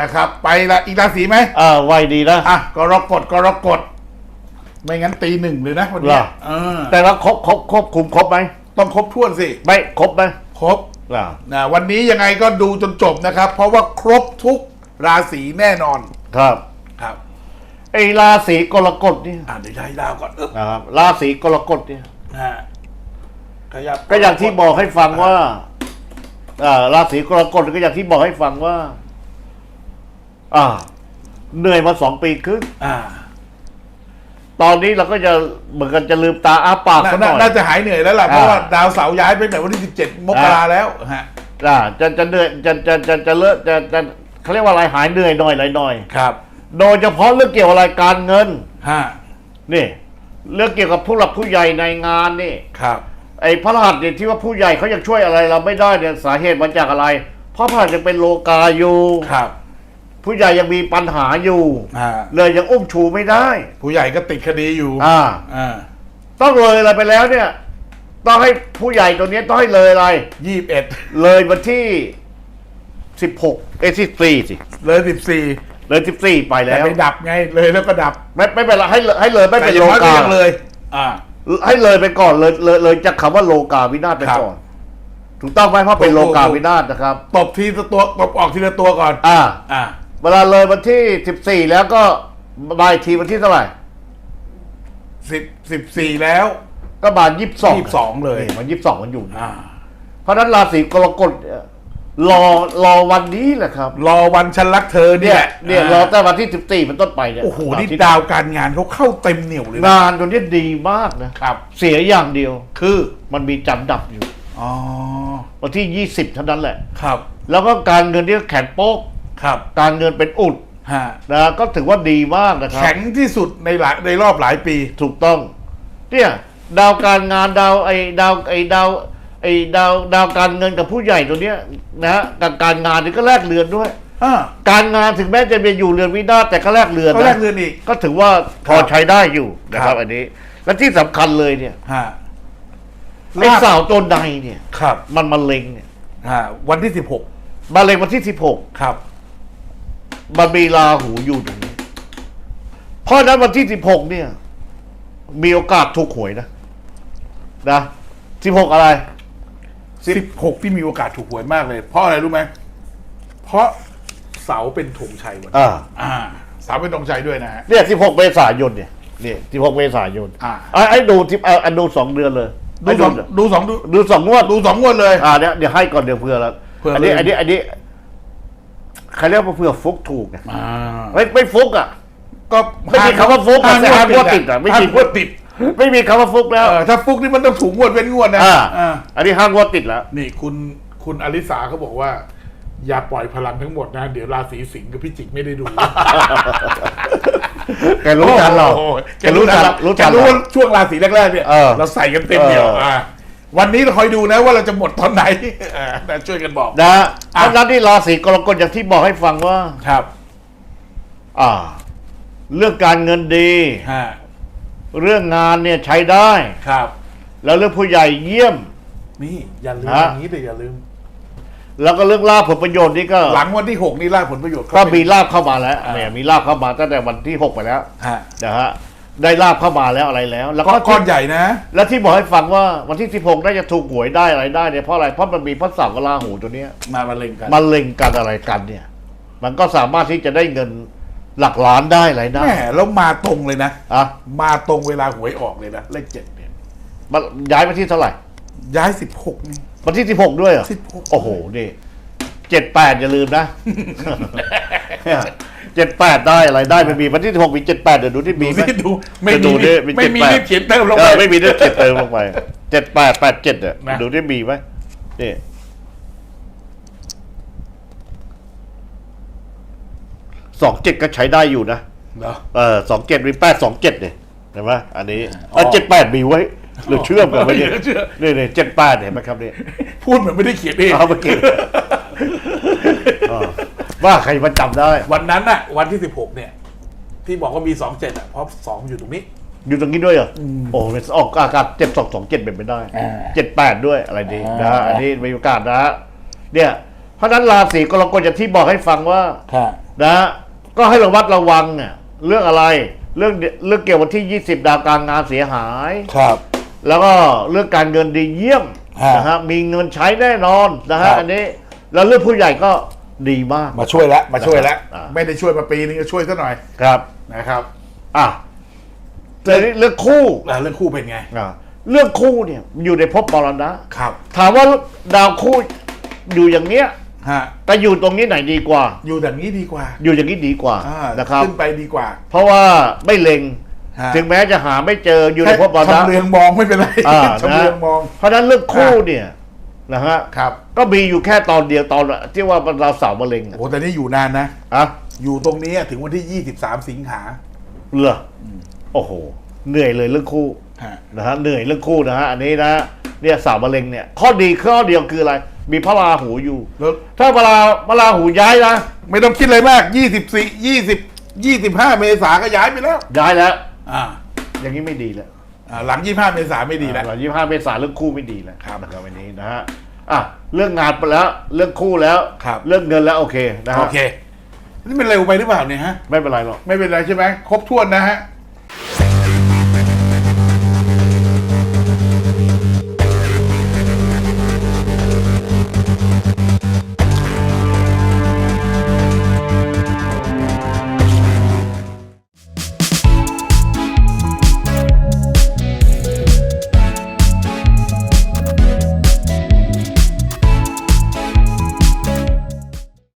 นะครับ ไปละอีกราศีไหมอ่าไวดีนะ อะกรกฎกรกฎไม่งั้นตีหนึ่งเลยนะวันเหรเนี้ยอเออแต่ว่าครบครบครบคุมครบไหมต้องครบถ้วนสิไม่ครบไหมครบ อ่านะวันนี้ยังไงก็ดูจนจบนะครับ เพราะว่าครบทุกราศีแน่นอนครับ ครับไอ้ราศีกรกฎเนี่ยอ่าเดี๋ยวให้ดาวก่อนอึ๊บนะครับราศีกรกฎเนี่ย นะฮะขยับก็อย่างที่บอกให้ฟังว่าอ่าราศีกรกฎก็อย่างที่บอกให้ฟังว่า อ่าเหนื่อยมาสองปีครึ่งอ่าตอนนี้เราก็จะเหมือนกันจะลืมตาอ้าปากน่าสักหน่อย น่าจะหายเหนื่อยแล้วล่ะอ่าเพราะว่าดาวเสาร์ย้ายไปแต่วันที่17มกราแล้วฮะอ่าจะจะเหนื่อยจะจะจะจะเลอะจะจะเขาเรียกว่าอะไรหายเหนื่อยหน่อยหน่อยหน่อยครับ โดยเฉพาะเรื่องเกี่ยวกับอะไรการเงินฮะนี่ เรื่องเกี่ยวกับผู้หลักผู้ใหญ่ในงานนี่ครับ ไอ้พระรหัสเนี่ยที่ว่าผู้ใหญ่เขายังช่วยอะไรเราไม่ได้เนี่ยสาเหตุมาจากอะไร เพราะพระรหัสยังเป็นโลกาอยู่ครับ ผู้ใหญ่ยังมีปัญหาอยู่ อ่าเลยยังอุ้มชูไม่ได้ ผู้ใหญ่ก็ติดคดีอยู่อ่า อ่าต้องเลยอะไรไปแล้วเนี่ย ต้องให้ผู้ใหญ่ตัวเนี้ยต้องให้เลยอะไร ยี่สิบเอ็ดเลยวันที่สิบหกเอ้สิบสี่สิเลยสิบสี่เลยสิบสี่ไปแต่แล้ว ไปดับไงเลยแล้วก็ดับไม่ไม่เป็นไรให้เลยให้เลยไม่เป็นแต่โลยังกายังเลย อ่า ให้เลยไปก่อนเลยเลยเลยจากคำว่าโลกาวินาศไปครับก่อน ถูกต้องไหมเพราะเป็นถูกโลกาถูก วินาศนะครับ ตบทีละตัวตบออกทีละตัวก่อน อ่า อ่า เวลาเลยวันที่สิบสี่แล้วก็บายทีวันที่เท่าไหร่ สิบสิบสี่แล้ว ก็บานยี่สิบสอง22เลย มันยี่สิบสองมันอยู่อ่าเพราะฉะนั้นราศีกรกฎเนี่ยรอรอวันนี้แหละครับ รอวันฉันรักเธอเนี่เนี่ยยเนี่ยรอแต่วันที่สิบสี่เป็นต้นไปเนี่ยโอ้โหนี่ที่ดาวการงานเขาเข้าเต็มเหนียวเลยนะงานตัวนี้ดีมากนะ ครับ เสียอย่างเดียว คือมันมีจันทร์ดับอยู่ อ๋อวันที่ยี่สิบเท่านั้นแหละ ครับ แล้วก็การเงินที่แข็งโป๊ก ครับการเงินเป็นอุดฮะนะก็ถือว่าดีมากนะครับแข็งที่สุดในหลายในรอบหลายปีถูกต้องเนี่ยดาวการงานดาวไอ้ดาวไอ้ดาวไอ้ดาวดาวการเงินกับผู้ใหญ่ตัวเนี้ยนะฮะการการงานนี่ก็แลกเรือนด้วยอ่าการงานถึงแม้จะเป็นอยู่เรือนวินาศแต่ก็แลกเรือนก็แลนะกเรือนอีกก็ถือว่าพอครับใช้ได้อยู่นะคครัรับบอันนี้ และที่สำคัญเลยเนี่ยฮะไอ้สาวตัวใดเนี่ยครับ มันมะเร็งเนี่ยฮะวันที่สิบหกมะเร็งวันที่สิบหกครับ มันมีราหูอยู่ตรงนี้เพราะฉะนั้นวันที่สิบหกเนี่ย มีโอกาสถูกหวยนะ นะสิบหกอะไร สิบหกที่มีโอกาสถูกหวยมากเลย เพราะอะไรรู้ไหมเพราะเสาเป็นธงชัยวันอ่า อ่าเสาเป็นธงชัยด้วยนะฮะ เนี่ยสิบหกเมษายนเนี่ยเนี่ยสิบหกเมษายนอ่า ไอ้ไอ้ดูทิปไอ้ดูสองเดือนเลยดูไอ้สองดูสองดูดูสองงวด ดูสองงวดเลย อ่าเนี่ยเดี๋ยวให้ก่อนเดี๋ยวเผื่อแล้วเผื่ออันนี้ลืมอันนี้อันนี้ ใครเรียกว่าเผื่อฟุกถูกไงอ่าไม่ไม่ฟุกอะ ก็ไม่มีคำว่าฟุกอะแต่ห้างวดติดอะไม่มี ห้างวดติดไม่มีคำว่าฟุกแล้ว เออถ้าฟุกนี่มันต้องถูกงวดเว้นงวดนะอ่า อ่า อันนี้ห้างวดติดแล้ว นี่คุณคุณอลิสาเขาบอกว่า อย่าปล่อยพลังทั้งหมดนะ เดี๋ยวราศีสิงห์กับพี่จิกไม่ได้ดูแกรู้ทันเราโอ้โหแกรู้ทันรู้ทันแกรู้เราว่าช่วงราศีแรกๆเนี่ยเออ เราใส่กันเต็มเดียวเอออ่่า วันนี้เราคอยดูนะว่าเราจะหมดตอนไหนเออนะช่วยกันบอก นะอะเพราะฉะนั้นที่ราศีกรกฎอย่างที่บอกให้ฟังว่า ครับอ่า เรื่องการเงินดี ฮะเรื่องงานเนี่ยใช้ได้ ครับ แล้วเรื่องผู้ใหญ่เยี่ยม นี่อย่าลืมฮะ อย่างนี้แต่อย่าลืม แล้วก็เรื่องลาภผลประโยชน์นี่ก็หลังวันที่หกนี่ล่าผลประโยชน์ก็เข้าไปมีลาภเข้ามาแล้วอ่าแหมมีลาภเข้ามาตั้งแต่วันที่หกไปแล้วฮะนะฮะ ได้ลาภเข้ามาแล้วอะไรแล้ว แล้วก้ก็อนก้อนใหญ่นะ แล้วที่บอกให้ฟังว่าวันที่สิบหกได้จะถูกหวยได้อะไรได้เนี่ยเพราะอะไรเพราะมันมีพระเสาร์กับราหูตัวเนี้ยมามาเล็งกันมันเล็งกันอะไรกันเนี่ย มันก็สามารถที่จะได้เงินหลักล้านได้อะไรได้แหมแล้วมาตรงเลยนะอะมาตรงเวลาหวยออกเลยนะเลขเจ็ดเนี่ยมันย้ายมาที่เท่าไหร่ ย้ายสิบหกนี่วันที่สิบหกด้วยเหรอ16โอ้โหนี่เจ็ดแปดอย่าลืมนะ เจ็ดแปดได้อะไรได้ไม่มีวันที่สิบหกมีเจ็ดแปดเดี๋ยวดูที่มีดูไหม สิดูไม่จะมีดูดิไม่มี78 รีบเขียนเติมลงเอไป อไม่มีเรื่องเจ็ดเติมลงไปเจ็ดแปดแปดเจ็ดเนี่ยนะ ดูที่มีไหมนี่สองเจ็ดก็ใช้ได้อยู่นะ เหรอ เออสองเจ็ดมีแปดสองเจ็ดเนี่ยเห็นไหมอันนี้อ๋อเจ็ดแปดมีไว้หรือเชื่อมกันไว้เนี่ยเชื่อ นี่นี่เจ็ดแปดเห็นไหมครับเนี่ยพูดเหมือนไม่ได้เขียนเอง เอาเมื่อกี้เออ ว่าใครมาจำได้ วันนั้นน่ะ วันที่สิบหกเนี่ย ที่บอกว่ามีสองเจ็ดอะเพราะสองอยู่ตรงนี้ อยู่ตรงนี้ด้วยเหรออโอ้เป็นออกอากาศเจ็ดสองสองเจ็ดเป็นไปได้อ่าเจ็ดแปดด้วยอะไรดีนะฮะอ่า อันนี้มีโอกาสนะฮะเนี่ยเพราะฉะนั้นราศีกรกฎอย่างที่บอกให้ฟังว่า ค่ะ นะก็ให้ระวัดระวังเนี่ยเรื่องอะไรเรื่องเรื่องเกี่ยวกับที่ 20 ดาวการงานเสียหาย ครับ แล้วก็เรื่องการเงินดีเยี่ยมฮะนะฮะมีเงินใช้แน่นอนนะครัฮะบอันนี้แล้วเรื่องผู้ใหญ่ก็ ดีมากมาช่วยแล้วมาช่วยแล้วอ่า ไม่ได้ช่วยมาปีนึงก็ช่วยซะหน่อยครับ นะครับอะแต่นี่เรื่องคู่อ่าเรื่องคู่เป็นไงอะเรื่องคู่เนี่ยอยู่ในภพมรณะ ครับถามว่าดาวคู่อยู่อย่างเนี้ย ฮะแต่อยู่ตรงนี้ไหนดีกว่า อยู่แบบนี้ดีกว่าอยู่อย่างนี้ดีกว่าอ่านะครับ ขึ้นไปดีกว่าเพราะว่าไม่เล็ง ฮะถึงแม้จะหาไม่เจออยู่ในภพมรณะ ชำเลืองมองไม่เป็นไรอ่าชำเลืองมอง เพราะฉะนั้นเรื่องคู่เนี่ย นะฮะครับก็มีอยู่แค่ตอนเดียวตอนที่ว่าเราเสาวมะเร็งอะโอ้แต่นี่อยู่นานนะอะอยู่ตรงนี้ถึงวันที่ 23 สิงหาเหรอโอ้โห เหนื่อยเลยเรื่องคู่ ฮะ นะฮะเหนื่อยเรื่องคู่นะฮะอันนี้นะเนี่ยสาวมะเร็งเนี่ย ข้อดีข้อเดียวคืออะไร มีพระราหูอยู่ แล้วถ้าพระราพระราหูย้ายนะไม่ต้องคิดอะไรมาก 24 20 25 เมษาก็ย้ายไปแล้ว ย้ายแล้ว อ่า อย่างนี้ไม่ดีแล้วอ่า หลัง 25 เมษาไม่ดีแล้ว หลังยี่ห้าเมษาเรื่องคู่ไม่ดีแล้วครับนะครับวันนี้นะฮะอะเรื่องงานไปแล้วเรื่องคู่แล้วครับ เรื่องเงินแล้วโอเคนะฮะโอเค นี่มันเร็วไปหรือเปล่าเนี่ยฮะ ไม่เป็นไรหรอก ไม่เป็นไรใช่ไหมครบถ้วนนะฮะ